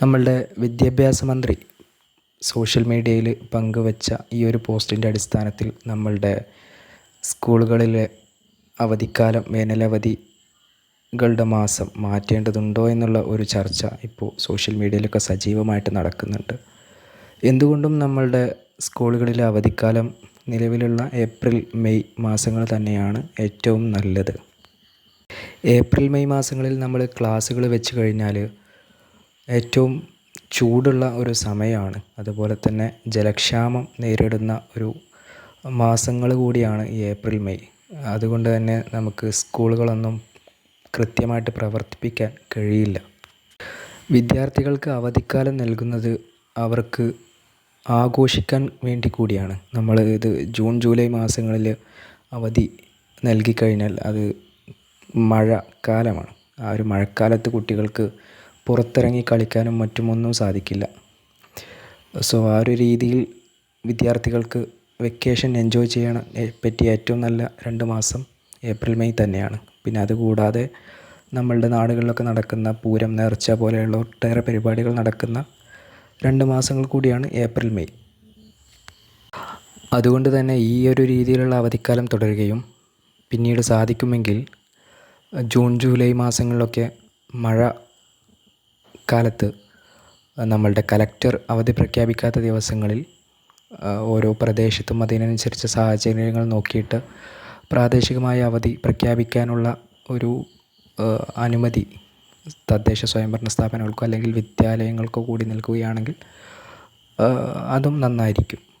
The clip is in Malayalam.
നമ്മളുടെ വിദ്യാഭ്യാസ മന്ത്രി സോഷ്യൽ മീഡിയയിൽ പങ്കുവച്ച ഈ ഒരു പോസ്റ്റിന്റെ അടിസ്ഥാനത്തിൽ നമ്മളുടെ സ്കൂളുകളിലെ അവധിക്കാലം വേനലവധികളുടെ മാസം മാറ്റേണ്ടതുണ്ടോ എന്നുള്ള ഒരു ചർച്ച ഇപ്പോൾ സോഷ്യൽ മീഡിയയിലൊക്കെ സജീവമായിട്ട് നടക്കുന്നുണ്ട്. എന്തുകൊണ്ടും നമ്മളുടെ സ്കൂളുകളിലെ അവധിക്കാലം നിലവിലുള്ള ഏപ്രിൽ മെയ് മാസങ്ങൾ തന്നെയാണ് ഏറ്റവും നല്ലത്. ഏപ്രിൽ മെയ് മാസങ്ങളിൽ നമ്മൾ ക്ലാസ്സുകൾ വെച്ച് കഴിഞ്ഞാൽ ഏറ്റവും ചൂടുള്ള ഒരു സമയമാണ്. അതുപോലെ തന്നെ ജലക്ഷാമം നേരിടുന്ന ഒരു മാസങ്ങൾ കൂടിയാണ് ഈ ഏപ്രിൽ മെയ്. അതുകൊണ്ട് തന്നെ നമുക്ക് സ്കൂളുകളൊന്നും കൃത്യമായിട്ട് പ്രവർത്തിപ്പിക്കാൻ കഴിയില്ല. വിദ്യാർത്ഥികൾക്ക് അവധിക്കാലം നൽകുന്നത് അവർക്ക് ആഘോഷിക്കാൻ വേണ്ടി കൂടിയാണ്. നമ്മൾ ഇത് ജൂൺ ജൂലൈ മാസങ്ങളിൽ അവധി നൽകിക്കഴിഞ്ഞാൽ അത് മഴക്കാലമാണ്. ആ ഒരു മഴക്കാലത്ത് കുട്ടികൾക്ക് പുറത്തിറങ്ങി കളിക്കാനും മറ്റുമൊന്നും സാധിക്കില്ല. സോ ആ ഒരു രീതിയിൽ വിദ്യാർത്ഥികൾക്ക് വെക്കേഷൻ എൻജോയ് ചെയ്യാൻ പറ്റിയ ഏറ്റവും നല്ല രണ്ട് മാസം ഏപ്രിൽ മെയ് തന്നെയാണ്. പിന്നെ അതുകൂടാതെ നമ്മളുടെ നാടുകളിലൊക്കെ നടക്കുന്ന പൂരം നേർച്ച പോലെയുള്ള ഒട്ടേറെ പരിപാടികൾ നടക്കുന്ന രണ്ട് മാസങ്ങൾ കൂടിയാണ് ഏപ്രിൽ മെയ്. അതുകൊണ്ട് തന്നെ ഈ ഒരു രീതിയിലുള്ള അവധിക്കാലം തുടരുകയും പിന്നീട് സാധിക്കുമെങ്കിൽ ജൂൺ ജൂലൈ മാസങ്ങളിലൊക്കെ മഴ കാലത്ത് നമ്മളുടെ കലക്ടർ അവധി പ്രഖ്യാപിക്കാത്ത ദിവസങ്ങളിൽ ഓരോ പ്രദേശത്തും അതിനനുസരിച്ച് സാഹചര്യങ്ങൾ നോക്കിയിട്ട് പ്രാദേശികമായ അവധി പ്രഖ്യാപിക്കാനുള്ള ഒരു അനുമതി തദ്ദേശ സ്വയംഭരണ സ്ഥാപനങ്ങൾക്കോ അല്ലെങ്കിൽ വിദ്യാലയങ്ങൾക്കോ കൂടി നൽകുകയാണെങ്കിൽ അതും നന്നായിരിക്കും.